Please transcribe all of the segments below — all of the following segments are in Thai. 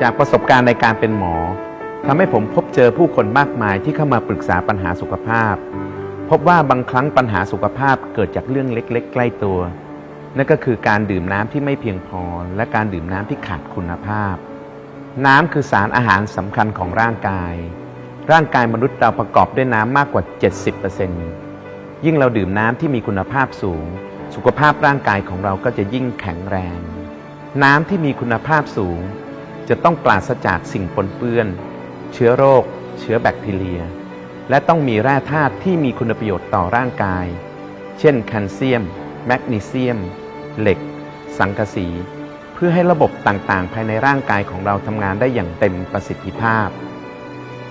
จากประสบการณ์ในการเป็นหมอทำให้ผมพบเจอผู้คนมากมายที่เข้ามาปรึกษาปัญหาสุขภาพ พบว่าบางครั้งปัญหาสุขภาพเกิดจากเรื่องเล็ก ๆ ใกล้ตัว นั่นก็คือการดื่มน้ำที่ไม่เพียงพอ และการดื่มน้ำที่ขาดคุณภาพ น้ำคือสารอาหารสำคัญของร่างกาย ร่างกายมนุษย์เราประกอบด้วยน้ำมากกว่า 70%ยิ่งเราดื่มน้ำที่มีคุณภาพสูง สุขภาพร่างกายของเราก็จะยิ่งแข็งแรง น้ำที่มีคุณภาพสูง จะต้องปราศจากสิ่งปนเปื้อน เชื้อโรค เชื้อแบคทีเรีย และต้องมีแร่ธาตุที่มีคุณประโยชน์ต่อร่างกาย เช่นแคลเซียม แมกนีเซียม เหล็ก สังกะสี เพื่อให้ระบบต่างๆ ภายในร่างกายของเราทำงานได้อย่างเต็มประสิทธิภาพ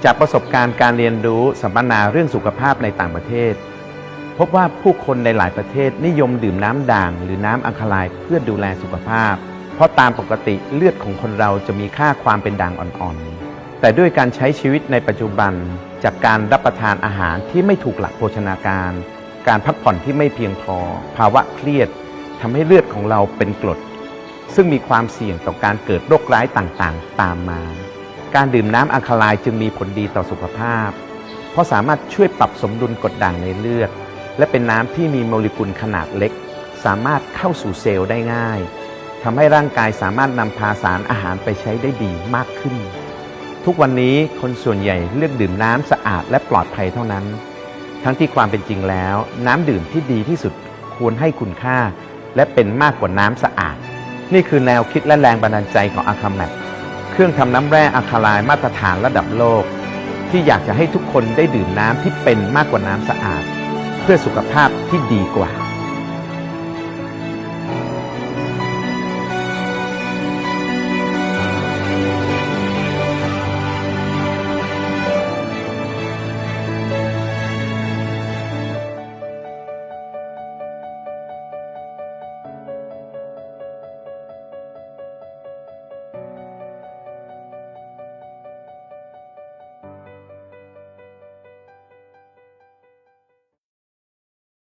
จากประสบการณ์การเรียนรู้สัมมนาเรื่องสุขภาพในต่างประเทศ พบว่าผู้คนในหลายประเทศนิยมดื่มน้ำด่าง หรือน้ำอัลคาไลน์เพื่อดูแลสุขภาพ เพราะตามปกติเลือดของคนเราจะมีค่าความเป็นด่างอ่อนๆ แต่ด้วยการใช้ชีวิตในปัจจุบัน จากการรับประทานอาหารที่ไม่ถูกหลักโภชนาการ การพักผ่อนที่ไม่เพียงพอ ภาวะเครียดทำให้เลือดของเราเป็นกรด ซึ่งมีความเสี่ยงต่อการเกิดโรคร้ายต่างๆ ตามมา การดื่มน้ำอัลคาไลจึงมีผลดีต่อสุขภาพ เพราะสามารถช่วยปรับสมดุลกรดด่างในเลือด และเป็นน้ำที่มีโมเลกุลขนาดเล็ก สามารถเข้าสู่เซลล์ได้ง่าย ทำให้ร่างกายสามารถนำพาสารอาหารไปใช้ได้ดีมากขึ้น ทุกวันนี้คนส่วนใหญ่เลือกดื่มน้ำสะอาดและปลอดภัยเท่านั้น ทั้งที่ความเป็นจริงแล้ว น้ำดื่มที่ดีที่สุดควรให้คุณค่า และเป็นมากกว่าน้ำสะอาด นี่คือแนวคิดและแรงบันดาลใจของอาคาแมปเครื่องทำน้ำแร่อะคาไลมาตรฐานระดับโลก ที่อยากจะให้ทุกคนได้ดื่มน้ำที่เป็นมากกว่าน้ำสะอาด เพื่อสุขภาพที่ดีกว่า